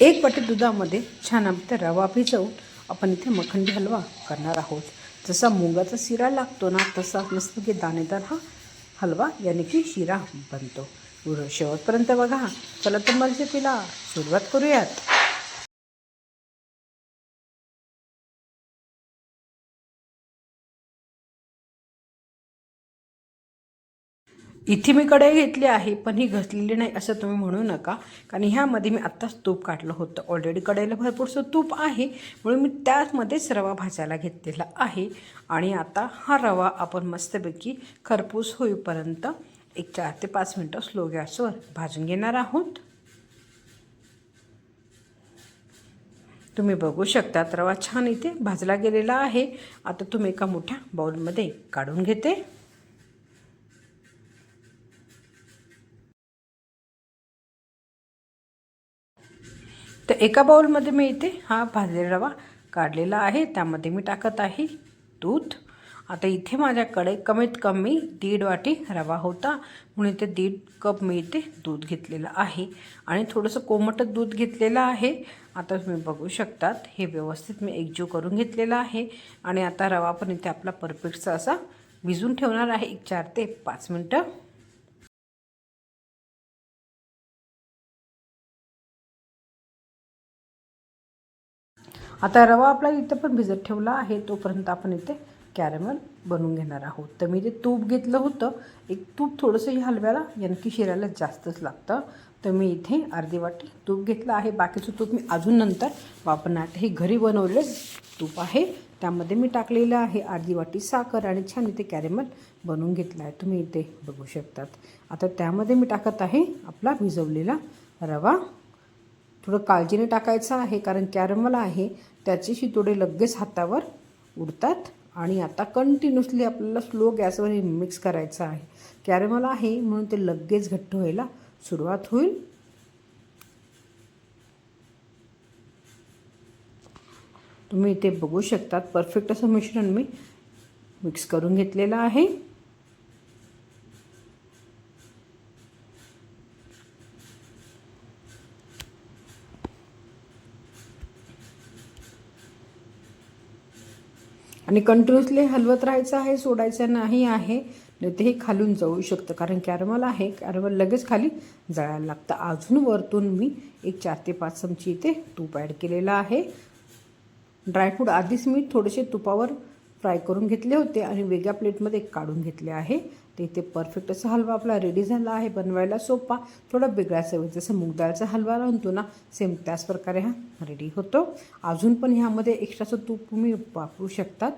एक वाटी दुधामध्ये छान आमचा रवा भिजवून आपण इथे मखंडी हलवा करणार आहोत. जसा मुगाचा शिरा लागतो ना तसा मस्त की दाणेदार हा हलवा याने की शिरा बनतो. शेवटपर्यंत बघा चला तर मग रेसिपीला सुरुवात करूयात. इथे मी कढई घेतली आहे पण ही घसलेली नाही असं तुम्ही म्हणू नका. कारण ह्यामध्ये मी आत्ताच तूप काढलं होतं. ऑलरेडी कढईला भरपूरसं तूप आहे. म्हणून मी त्यामध्येच रवा भाजायला घेतलेला आहे. आणि आता हा रवा आपण मस्तपैकी खरपूस होईपर्यंत एक चार ते पाच मिनटं स्लो गॅसवर भाजून घेणार आहोत. तुम्ही बघू शकता रवा छान इथे भाजला गेलेला आहे. आता तुम्ही एका मोठ्या बाउलमध्ये काढून घेते. तर एका बाउलमध्ये मी इथे हा भाजलेला रवा काढलेला आहे. त्यामध्ये मी टाकत आहे दूध. आता इथे माझ्याकडे कमीत कमी दीड वाटी रवा होता. म्हणून इथे दीड कप मी इथे दूध घेतलेलं आहे. आणि थोडंसं कोमटच दूध घेतलेलं आहे. आता तुम्ही बघू शकतात हे व्यवस्थित मी एकजीव करून घेतलेला आहे. आणि आता रवा पण इथे आपला परफेक्टचा असा भिजून ठेवणार आहे. एक चार ते पाच मिनटं. आता रवा आपला इथं पण भिजत ठेवला आहे तोपर्यंत आपण इथे कॅरेमल बनवून घेणार आहोत. तर मी ते तूप घेतलं होतं एक तूप थोडंसं ही हलव्याला यणकी शिरायला जास्तच लागतं. तर मी इथे अर्धी वाटी तूप घेतलं आहे. बाकीचं तूप मी अजून नंतर वापरणार. हे घरी बनवलेलं तूप आहे. त्यामध्ये मी टाकलेलं आहे अर्धी वाटी साखर आणि छान इथे कॅरेमल बनवून घेतलं आहे. तुम्ही इथे बघू शकतात. आता त्यामध्ये मी टाकत आहे आपला भिजवलेला रवा. थोडं काळजीने टाकायचं आहे कारण कॅरमल आहे त्याचे शितोडे लगेच हातावर उडतात. आणि आता कंटिन्युअसली आपल्याला स्लो गॅसवर हे मिक्स करायचं आहे. कॅरमल आहे म्हणून ते लगेच घट्ट व्हायला सुरुवात होईल. तुम्ही इथे बघू शकतात परफेक्ट असं मिश्रण मी मिक्स करून घेतलेलं आहे. आणि कंटिन्युअसली हलवत राहायचं आहे सोडायचं नाही आहे नाही ते हे खालून जाऊ शकतं. कारण कॅरमल आहे कॅरमल लगेच खाली जळायला लागतं. अजून वरतून मी एक चार ते पाच चमची इथे तूप ॲड केलेलं आहे. ड्रायफ्रूट आधीच मी थोडेसे तुपावर फ्राय करून घेतले होते आणि वेगळ्या प्लेटमध्ये काढून घेतले आहे. ते इथे परफेक्ट असा हलवा आपला रेडी झाला आहे. बनवायला सोपा थोडा वेगळा सवय जसं मुगदाळचा हलवा राहतो ना सेम त्याच प्रकारे हा रेडी होतो. अजून पण ह्यामध्ये एक्स्ट्राचं तूप तुम्ही वापरू शकतात.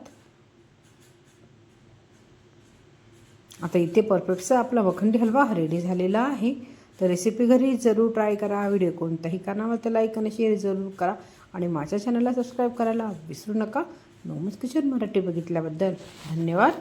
आता इथे परफेक्टचा आपला वखंडी हलवा रेडी झालेला आहे. तर रेसिपी घरी जरूर ट्राय करा. व्हिडिओ कोणताही कारणावर लाईक आणि शेअर जरूर करा. आणि माझ्या चॅनलला सबस्क्राईब करायला विसरू नका. नोमस किचन मराठी बघितल्याबद्दल धन्यवाद.